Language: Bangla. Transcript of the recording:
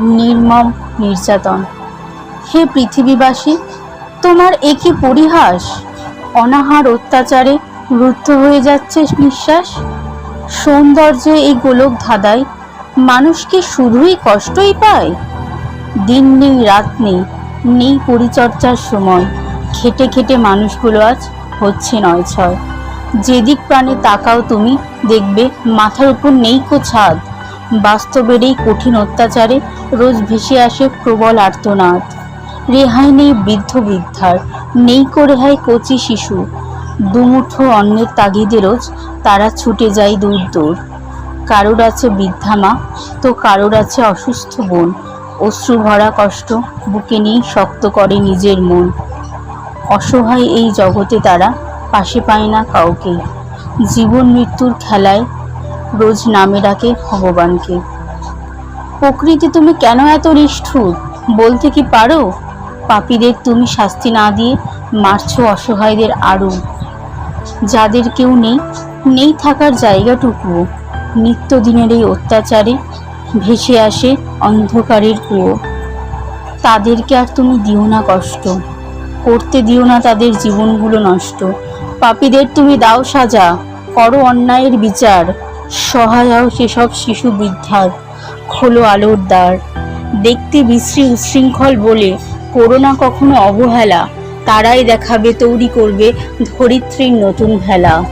নির্মম নির্যাতন। হে পৃথিবীবাসী, তোমার একই পরিহাস? অনাহার অত্যাচারে রুদ্ধ হয়ে যাচ্ছে নিঃশ্বাস? সৌন্দর্যে এই গোলক ধাঁধায় মানুষ কি শুধুই কষ্টই পায়? দিন নেই, রাত নেই নেই পরিচর্যার সময়। খেটে খেটে মানুষগুলো আজ হচ্ছে নয় ছয়। যেদিক প্রাণে তাকাও তুমি, দেখবে মাথার উপর নেই কো ছাদ। বাস্তবের এই কঠিন অত্যাচারে রোজ ভেসে আসে প্রবল আর্তনাদ। রেহাই নেই বৃদ্ধ বৃদ্ধার, নেই কো রেহাই কচি শিশু। দুমুঠো অন্যের তাগিদে রোজ তারা ছুটে যায় দূর দূর। কারোর আছে বৃদ্ধা মা, তো কারোর আছে অসুস্থ বোন। অশ্রু ভরা কষ্ট বুকে নিয়ে শক্ত করে নিজের মন। অসহায় এই জগতে তারা পাশে পায় না কাউকে। জীবন মৃত্যুর খেলায় রোজ নামে ডাকে ভগবানকে। প্রকৃতি তুমি কেন এত নিষ্ঠুর? বলতে কি পারো? পাপীদের তুমি শাস্তি না দিয়ে মারছো অসহায়দের আরও যাদের কেউ নেই নেই থাকার জায়গাটুকুও। নিত্যদিনের এই অত্যাচারে ভেসে আসে অন্ধকারের কুয়ো। তাদেরকে আর তুমি দিও না কষ্ট। করতে দিও না তাদের জীবনগুলো নষ্ট। পাপীদের তুমি দাও সাজা, করো অন্যায়ের বিচার। সহায় হও সেসব শিশু বৃদ্ধার খোলো আলোর দ্বার। দেখতে বিশ্রী উচ্ছৃঙ্খল বলে, করোনা কখনো অবহেলা, তারাই দেখাবে, তৈরি করবে ধরিত্রীর নতুন ভেলা।